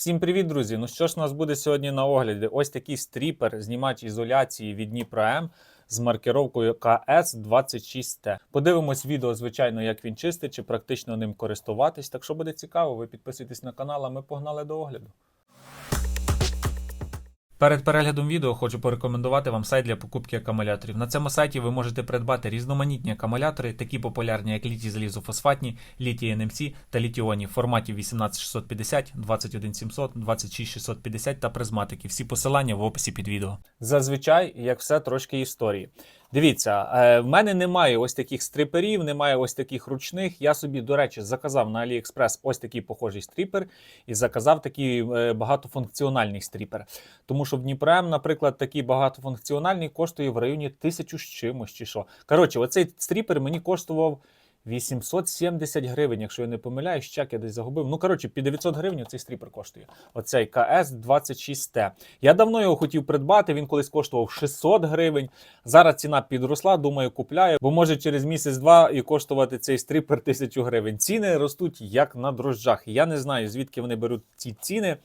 Всім привіт, друзі! Ну що ж у нас буде сьогодні на огляді? Ось такий стріпер, знімач ізоляції від Дніпро М з маркировкою КС26Т. Подивимось відео, звичайно, як він чистить, чи практично ним користуватись. Так що буде цікаво, ви підписуйтесь на канал, а ми погнали до огляду. Перед переглядом відео хочу порекомендувати вам сайт для покупки акумуляторів. На цьому сайті ви можете придбати різноманітні акумулятори, такі популярні, як літій залізофосфатні, літій NMC та літіоні в форматі 18650, 21700, 26650 та призматики. Всі посилання в описі під відео. Зазвичай, як все, трошки історії. Дивіться, е, в мене немає ось таких стриперів, немає ось таких ручних. Я собі, до речі, заказав на AliExpress ось такий похожий стріпер і заказав такий е, багатофункціональний стріпер. Тому що в Дніпрем, наприклад, такий багатофункціональний коштує в районі тисячу з чимось чи що. Коротше, оцей стріпер мені коштував 870 гривень, якщо я не помиляюсь, чек я десь загубив. Ну, коротше, під 900 гривень цей стріпер коштує. Оцей КС-26Т. Я давно його хотів придбати, він колись коштував 600 гривень. Зараз ціна підросла, думаю, купляю, бо може через місяць-два і коштувати цей стріпер 1000 гривень. Ціни ростуть як на дрожжах. Я не знаю, звідки вони беруть ці ціни.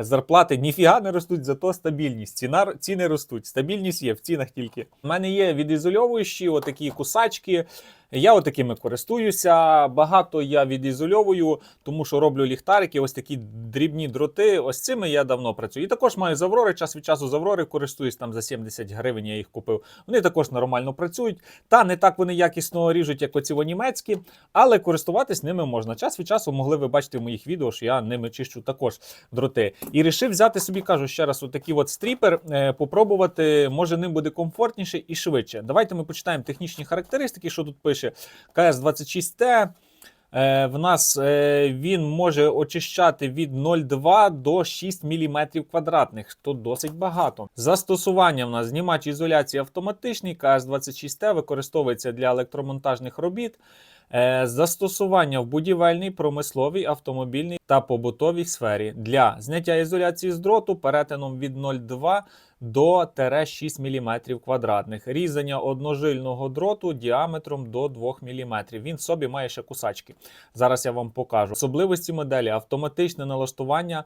Зарплати ніфіга не ростуть, зато стабільність. Ціна, ціни ростуть. Стабільність є в цінах тільки. У мене є відізольовуючі, отакі кусачки. Я отакими користуюся. Багато я відізольовую, тому що роблю ліхтарики, ось такі дрібні дроти. Ось цими я давно працюю. І також маю заврори. Час від часу заврори користуюсь там за 70 гривень. Я їх купив. Вони також нормально працюють. Та не так вони якісно ріжуть, як оці німецькі, але користуватись ними можна. Час від часу могли ви бачити в моїх відео, що я ними чищу також дроти. І рішив взяти собі, кажу ще раз, отакий от стріпер, е, попробувати, може ним буде комфортніше і швидше. Давайте ми почитаємо технічні характеристики, що тут пише. КС-26Т. Е, в нас е, він може очищати від 0,2 до 6 мм квадратних, то досить багато. Застосування в нас знімач ізоляції автоматичний, КС-26Т використовується для електромонтажних робіт. Е, Застосування в будівельній, промисловій, автомобільній та побутовій сфері для зняття ізоляції з дроту перетином від 0,2 до тире 6 мм квадратних. Різання одножильного дроту діаметром до 2 мм. Він собі має ще кусачки. Зараз я вам покажу. Особливості моделі автоматичне налаштування.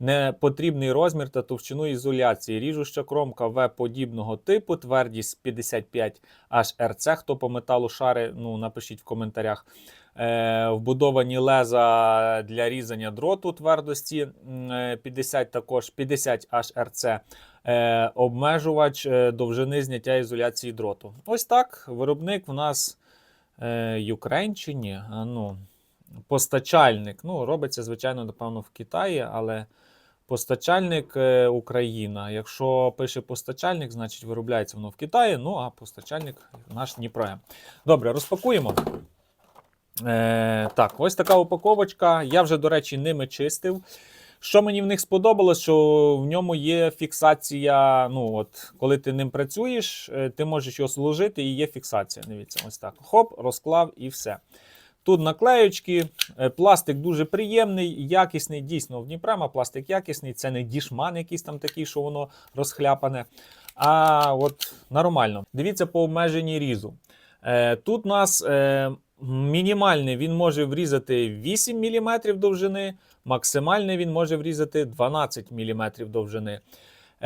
Непотрібний розмір та товщину ізоляції, ріжуща кромка В-подібного типу, твердість 55 HRC. Хто по металу шари, ну напишіть в коментарях. Е, вбудовані леза для різання дроту твердості е, 50 також 50 HRC. Е, обмежувач е, довжини зняття ізоляції дроту. Ось так. Виробник в нас е? А, ну, постачальник. Ну, робиться, звичайно, напевно, в Китаї, але постачальник е, Україна. Якщо пише постачальник, значить виробляється воно в Китаї. Ну, а постачальник наш Дніпро. Добре, розпакуємо. Е, так, ось така упаковочка. Я вже, до речі, ними чистив. Що мені в них сподобалось, що в ньому є фіксація. Ну, от, коли ти ним працюєш, е, ти можеш його сложити і є фіксація. Дивіться, ось так. Хоп, розклав і все. Тут наклеючки, е, пластик дуже приємний, якісний. Дійсно, в Дніпрема пластик якісний. Це не дішман якийсь там такий, що воно розхляпане. А от нормально. Дивіться по обмеженні різу. Е, Тут у нас мінімальний він може врізати 8 мм довжини, максимальний він може врізати 12 мм довжини.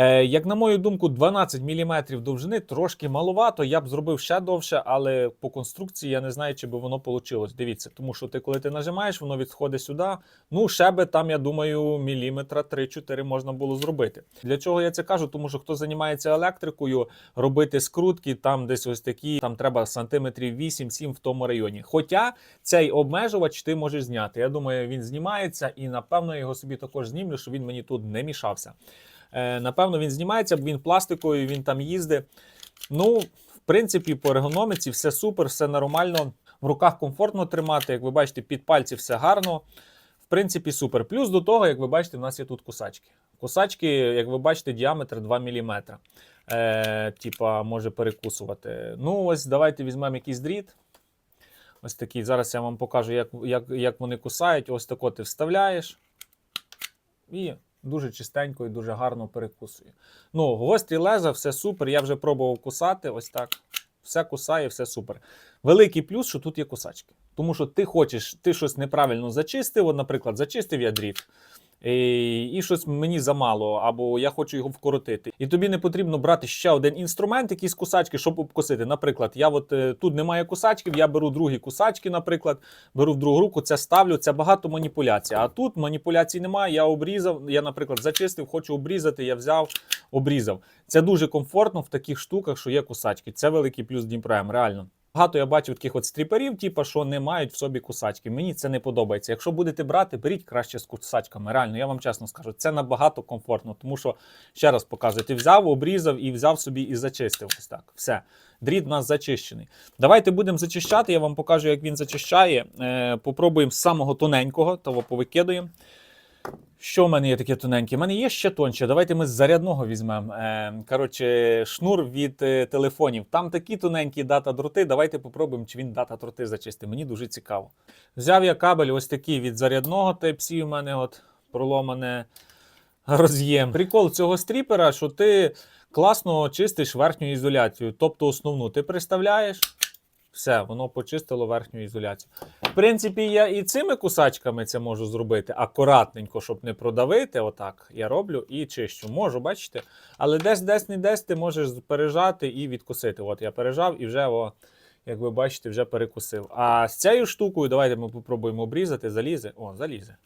Е, як на мою думку, 12 мм довжини трошки маловато. Я б зробив ще довше, але по конструкції я не знаю, чи би воно вийшло. Дивіться, тому що ти, коли ти нажимаєш, воно відходить сюди. Ну, ще би там, я думаю, міліметра 3-4 можна було зробити. Для чого я це кажу? Тому що хто займається електрикою, робити скрутки, там десь ось такі, там треба сантиметрів 8-7 в тому районі. Хоча цей обмежувач ти можеш зняти. Я думаю, він знімається, і напевно я його собі також знімлю, щоб він мені тут не мішався. Е, напевно, він знімається, бо він пластиковий, він там їздить. Ну, в принципі, по ергономіці все супер, все нормально. В руках комфортно тримати. Як ви бачите, під пальці все гарно. В принципі, супер. Плюс до того, як ви бачите, у нас є тут кусачки. Кусачки, як ви бачите, діаметр 2 мм. Е, Типа, може перекусувати. Ну, ось давайте візьмемо якийсь дріт. Ось такий. Зараз я вам покажу, як, як, як вони кусають. Ось тако ти вставляєш. І дуже чистенько і дуже гарно перекусує. Ну, гострі леза, все супер. Я вже пробував кусати. Ось так. Все кусає, все супер. Великий плюс, що тут є кусачки. Тому що ти хочеш, ти щось неправильно зачистив. От, наприклад, зачистив я дріт. І, щось мені замало, або я хочу його вкоротити. І тобі не потрібно брати ще один інструмент, якісь кусачки, щоб обкосити. Наприклад, я от е, тут немає кусачків, я беру другі кусачки, наприклад, беру в другу руку, це ставлю, це багато маніпуляцій. А тут маніпуляцій немає. Я обрізав, я, наприклад, зачистив, хочу обрізати, я взяв, обрізав. Це дуже комфортно в таких штуках, що є кусачки. Це великий плюс Дніпрем, реально. Багато я бачив таких от стріперів, типу, що не мають в собі кусачки. Мені це не подобається. Якщо будете брати, беріть краще з кусачками. Реально, я вам чесно скажу, це набагато комфортно, тому що ще раз показую, ти взяв, обрізав і взяв собі і зачистив. Ось так. Все. Дріт у нас зачищений. Давайте будемо зачищати. Я вам покажу, як він зачищає. Е, попробуємо з самого тоненького, того повикидуємо. Що в мене є таке тоненьке? У мене є ще тонше. Давайте ми з зарядного візьмемо. Е, коротше, шнур від е, телефонів. Там такі тоненькі дата дроти. Давайте попробуємо, чи він дата дроти зачистить. Мені дуже цікаво. Взяв я кабель ось такий від зарядного Type-C у мене от проломане роз'єм. Прикол цього стріпера, що ти класно чистиш верхню ізоляцію, тобто основну. Ти приставляєш. Все, воно почистило верхню ізоляцію. В принципі, я і цими кусачками це можу зробити акуратненько, щоб не продавити. Отак я роблю і чищу. Можу, бачите? Але десь десь не десь ти можеш пережати і відкусити. От я пережав і вже, о, як ви бачите, вже перекусив. А з цією штукою, давайте ми попробуємо обрізати, залізе. О, залізе.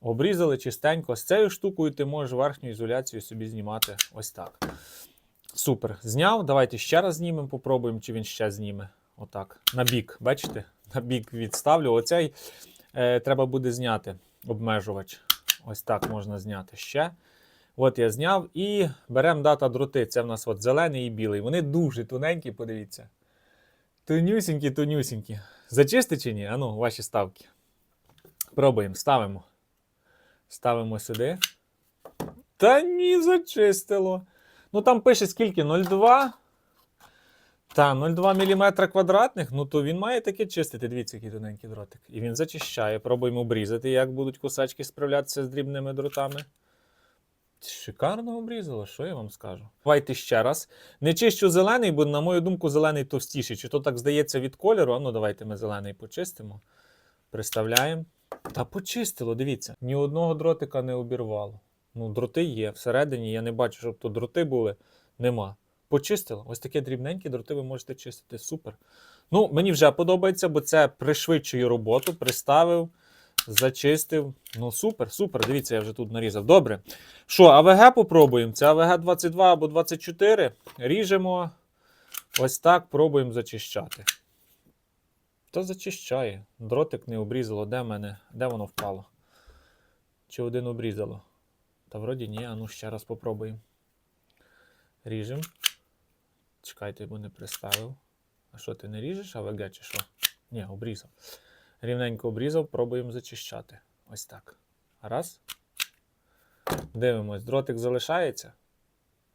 Обрізали чистенько. З цією штукою ти можеш верхню ізоляцію собі знімати ось так. Супер. Зняв. Давайте ще раз знімемо, попробуємо, чи він ще зніме. Отак. На бік, бачите? На бік відставлю. Оцей е, треба буде зняти обмежувач. Ось так можна зняти ще. От я зняв і беремо дата дроти. Це в нас от зелений і білий. Вони дуже тоненькі, подивіться. Тонюсінькі, тонюсінькі. Зачисти чи ні? Ану, ваші ставки. Пробуємо, ставимо. Ставимо сюди. Та ні, зачистило. Ну там пише скільки? 0,2. Та, 0,2 мм квадратних, ну то він має таке чистити. Дивіться, який тоненький дротик. І він зачищає. Пробуємо обрізати, як будуть кусачки справлятися з дрібними дротами. Шикарно обрізало, що я вам скажу. Давайте ще раз. Не чищу зелений, бо, на мою думку, зелений товстіший. Чи то так здається від кольору? Ну, давайте ми зелений почистимо. Приставляємо. Та почистило, дивіться. Ні одного дротика не обірвало. Ну, дроти є. Всередині я не бачу, щоб тут дроти були. Нема. Почистило. Ось таке дрібненьке дроти ви можете чистити. Супер. Ну, мені вже подобається, бо це пришвидшує роботу. Приставив, зачистив. Ну, супер, супер. Дивіться, я вже тут нарізав. Добре. Що, АВГ попробуємо? Це АВГ 22 або 24. Ріжемо. Ось так пробуємо зачищати. Та зачищає. Дротик не обрізало. Де мене? Де воно впало? Чи один обрізало? Та вроді ні, а ну ще раз попробуємо. Ріжемо. Чекайте, бо не приставив. А що ти не ріжеш АВГ чи що? Ні, обрізав. Рівненько обрізав, пробуємо зачищати. Ось так. Раз. Дивимось, дротик залишається.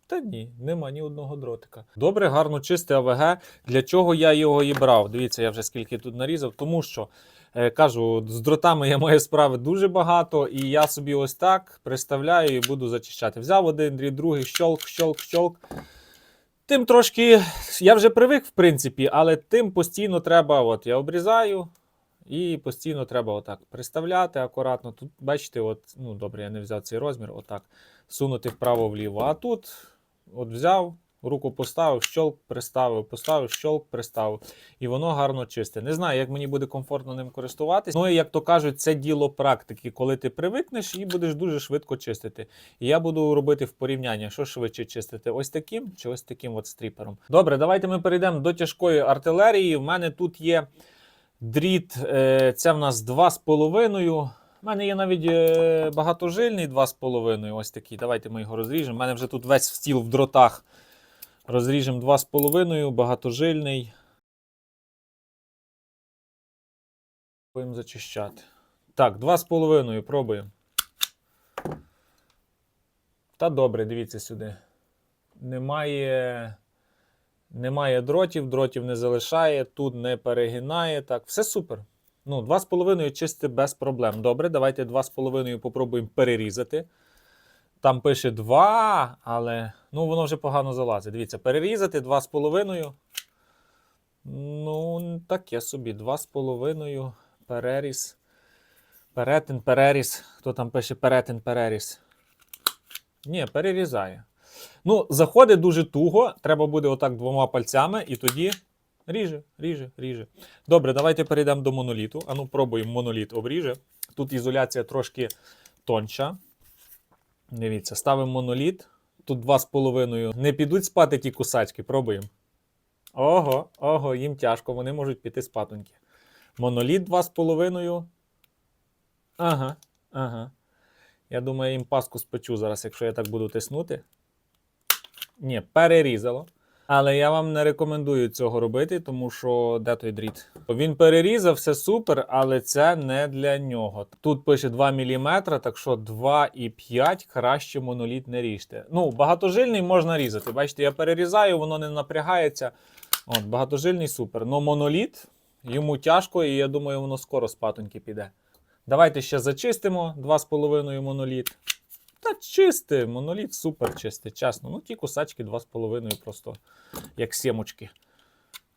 Та ні, нема ні одного дротика. Добре, гарно чисте АВГ. Для чого я його і брав? Дивіться, я вже скільки тут нарізав, тому що е, кажу, з дротами я маю справи дуже багато, і я собі ось так приставляю і буду зачищати. Взяв один дріт, другий, щолк, щолк, щолк. Тим трошки я вже привик, в принципі, але тим постійно треба. От я обрізаю. І постійно треба отак приставляти акуратно. Тут, бачите, от, ну добре, я не взяв цей розмір, отак. Сунути вправо-вліво. А тут от взяв, руку поставив, щолк, приставив, поставив, щолк, приставив. І воно гарно чисте. Не знаю, як мені буде комфортно ним користуватись. Ну і як то кажуть, це діло практики, коли ти привикнеш і будеш дуже швидко чистити. І я буду робити в порівняння, що швидше чистити, ось таким чи ось таким от стріпером. Добре, давайте ми перейдемо до тяжкої артилерії. У мене тут є. Дріт, е, це в нас 2,5. У мене є навіть е, багатожильний 2,5. Ось такий. Давайте ми його розріжемо. У мене вже тут весь стіл в дротах. Розріжемо 2,5, багатожильний. Будемо зачищати. Так, 2,5 пробуємо. Та добре, дивіться сюди. Немає. Немає дротів, дротів не залишає, тут не перегинає. Так, все супер. Ну, 2,5 чисти без проблем. Добре, давайте 2,5 попробуємо перерізати. Там пише 2, але ну, воно вже погано залазить. Дивіться, перерізати 2,5. Ну, таке собі. 2,5 переріз. Перетин, переріз. Хто там пише перетин, переріз? Ні, перерізає. Ну, заходить дуже туго. Треба буде отак двома пальцями, і тоді ріже, ріже, ріже. Добре, давайте перейдемо до моноліту. Ану, пробуємо моноліт обріже. Тут ізоляція трошки тонша. Дивіться, ставимо моноліт. Тут 2,5. Не підуть спати ті кусачки, пробуємо. Ого, ого, їм тяжко, вони можуть піти спатоньки. Моноліт 2,5. Ага, ага. Я думаю, їм паску спечу зараз, якщо я так буду тиснути. Ні, перерізало. Але я вам не рекомендую цього робити, тому що де той дріт? Він перерізав, все супер, але це не для нього. Тут пише 2 мм, так що 2,5 краще моноліт не ріжте. Ну, багатожильний можна різати. Бачите, я перерізаю, воно не напрягається. От, багатожильний супер. Но моноліт йому тяжко, і я думаю, воно скоро спатоньки піде. Давайте ще зачистимо 2,5 моноліт. Та чистий, моноліт супер чистий, чесно. Ну, ті кусачки 2,5 просто як сімочки.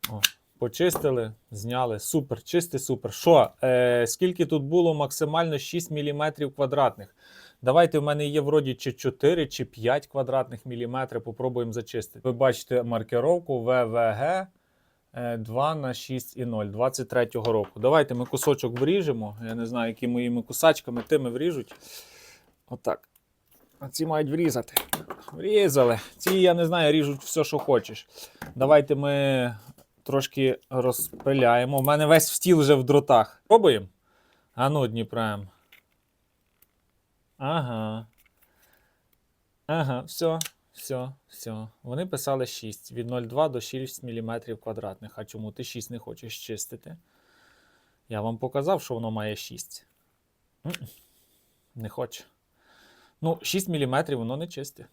О, почистили, зняли. Супер, чистий, супер. Що? Е, скільки тут було максимально 6 мм квадратних. Давайте в мене є вроді чи 4 чи 5 квадратних міліметрів. Попробуємо зачистити. Ви бачите маркировку ВВГ 2 на 6,0 23-го року. Давайте ми кусочок вріжемо. Я не знаю, які моїми кусачками тими вріжуть. Отак. Ці мають врізати. Врізали. Ці, я не знаю, ріжуть все, що хочеш. Давайте ми трошки розпиляємо. У мене весь стіл вже в дротах. Пробуємо? А ну, Дніпрем. Ага. Ага, все, все, все. Вони писали 6. Від 0,2 до 6 мм квадратних. А чому ти 6 не хочеш чистити? Я вам показав, що воно має 6. Не хоче. Ну, 6 мм воно не чисте.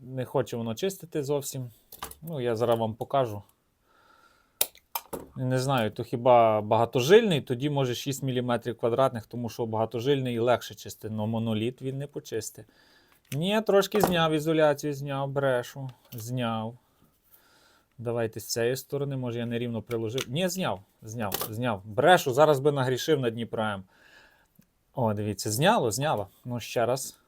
Не хоче воно чистити зовсім. Ну, я зараз вам покажу. Не знаю, то хіба багатожильний, тоді може 6 мм квадратних, тому що багатожильний легше чистити, але моноліт він не почисти. Ні, трошки зняв ізоляцію, зняв, брешу, зняв. Давайте з цієї сторони, може я нерівно приложив. Ні, зняв, зняв, зняв. Брешу, зараз би нагрішив на Дніпром. О, дивіться, зняло, зняло. Ну, ще раз.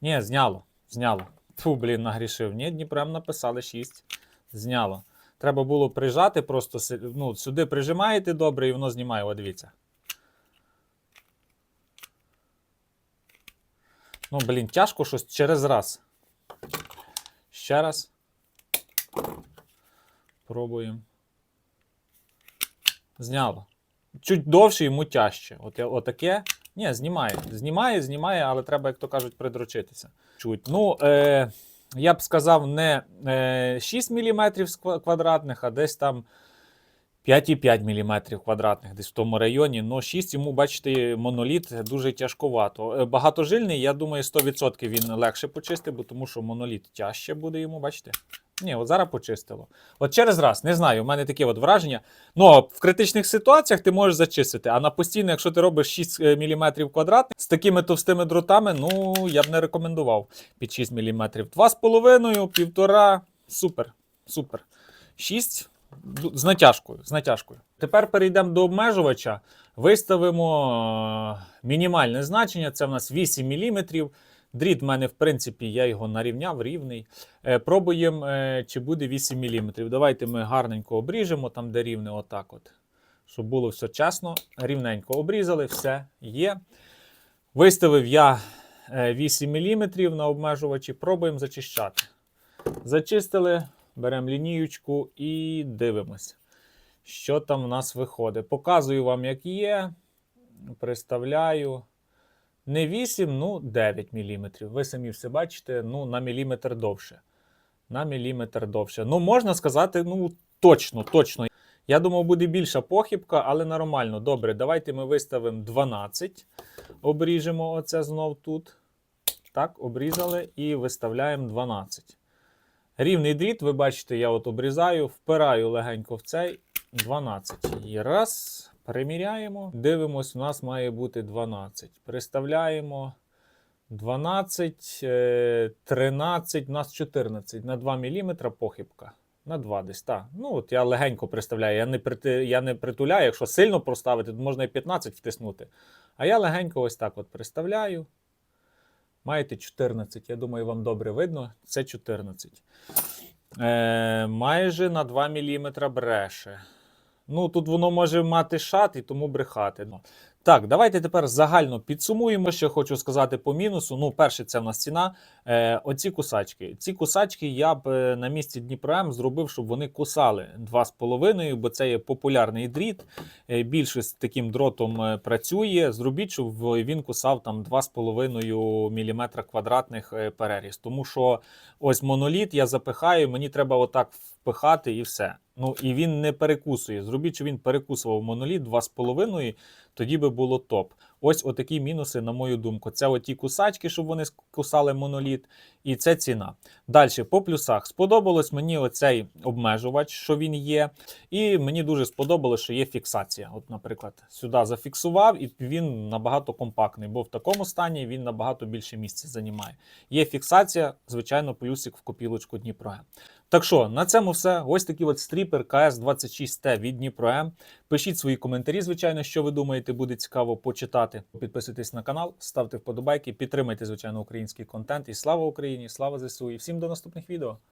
Ні, зняло, зняло. Фу, блін, нагрішив. Ні, Дніпром написали 6. Зняло. Треба було прижати, просто ну, сюди прижимаєте добре і воно знімає. О, дивіться. Ну, блін, тяжко щось через раз. Ще раз. Пробуємо. Зняло. Чуть довше йому тяжче. От, отаке. Ні, знімає. Знімає, знімає, але треба, як то кажуть, придрочитися. Чуть. Ну, е, я б сказав, не е, 6 мм квадратних, а десь там 5,5 мм квадратних, десь в тому районі. Ну, 6 йому, бачите, моноліт дуже тяжковато. Е, Багатожильний, я думаю, 100% він легше почистить, бо тому що моноліт тяжче буде йому, бачите? Ні, от зараз почистило. От через раз, не знаю, у мене таке от враження. Ну, в критичних ситуаціях ти можеш зачистити, а на постійно, якщо ти робиш 6 мм квадратних з такими товстими дротами, ну я б не рекомендував під 6 мм. 2,5, півтора. Супер. Супер. 6 ду- з натяжкою. З натяжкою. Тепер перейдемо до обмежувача. Виставимо е, мінімальне значення. Це в нас 8 мм. Дріт в мене, в принципі, я його нарівняв рівний. Е, Пробуємо, е, чи буде 8 мм. Давайте ми гарненько обріжемо там, де рівне, отак от. Щоб було все чесно. Рівненько обрізали, все є. Виставив я е, 8 мм на обмежувачі. Пробуємо зачищати. Зачистили, беремо лініючку і дивимося, що там в нас виходить. Показую вам, як є. Приставляю. Не 8, ну 9 мм. Ви самі все бачите, ну на міліметр довше. На міліметр довше. Ну, можна сказати, ну точно, точно. Я думав, буде більша похибка, але нормально. Добре, давайте ми виставимо 12. Обріжемо оце знов тут. Так, обрізали і виставляємо 12. Рівний дріт, ви бачите, я от обрізаю, впираю легенько в цей 12. І раз. Переміряємо. Дивимось, у нас має бути 12. Приставляємо 12, е, 13, у нас 14, на 2 мм похибка. На 2 десь, так. Ну, от я легенько представляю, я не, прити, я не притуляю, якщо сильно проставити, то можна і 15 втиснути. А я легенько ось так от приставляю. Маєте 14, я думаю, вам добре видно. Це 14. Е, майже на 2 мм бреше. Ну, тут воно може мати шат і тому брехати. Так, давайте тепер загально підсумуємо, що хочу сказати по мінусу. Ну, перше, це в нас ціна. Е, оці кусачки. Ці кусачки я б е, на місці Дніпро М зробив, щоб вони кусали 2,5, бо це є популярний дріт. Е, більше з таким дротом е, працює. Зробіть, щоб він кусав там 2,5 мм квадратних переріз. Тому що ось моноліт я запихаю, мені треба отак впихати і все. Ну і він не перекусує. Зробіть, щоб він перекусував моноліт 2,5, тоді би було топ. Ось отакі мінуси, на мою думку. Це оті кусачки, щоб вони кусали моноліт, і це ціна. Далі, по плюсах, сподобалось мені оцей обмежувач, що він є. І мені дуже сподобалось, що є фіксація. От, наприклад, сюди зафіксував, і він набагато компактний, бо в такому стані він набагато більше місця займає. Є фіксація, звичайно, плюсик в копілочку Дніпро. Так що, на цьому все. Ось такий от стріпер КС26Т від Дніпро М. Пишіть свої коментарі, звичайно, що ви думаєте, буде цікаво почитати. Підписуйтесь на канал, ставте вподобайки, підтримайте, звичайно, український контент. І слава Україні, слава ЗСУ! І всім до наступних відео.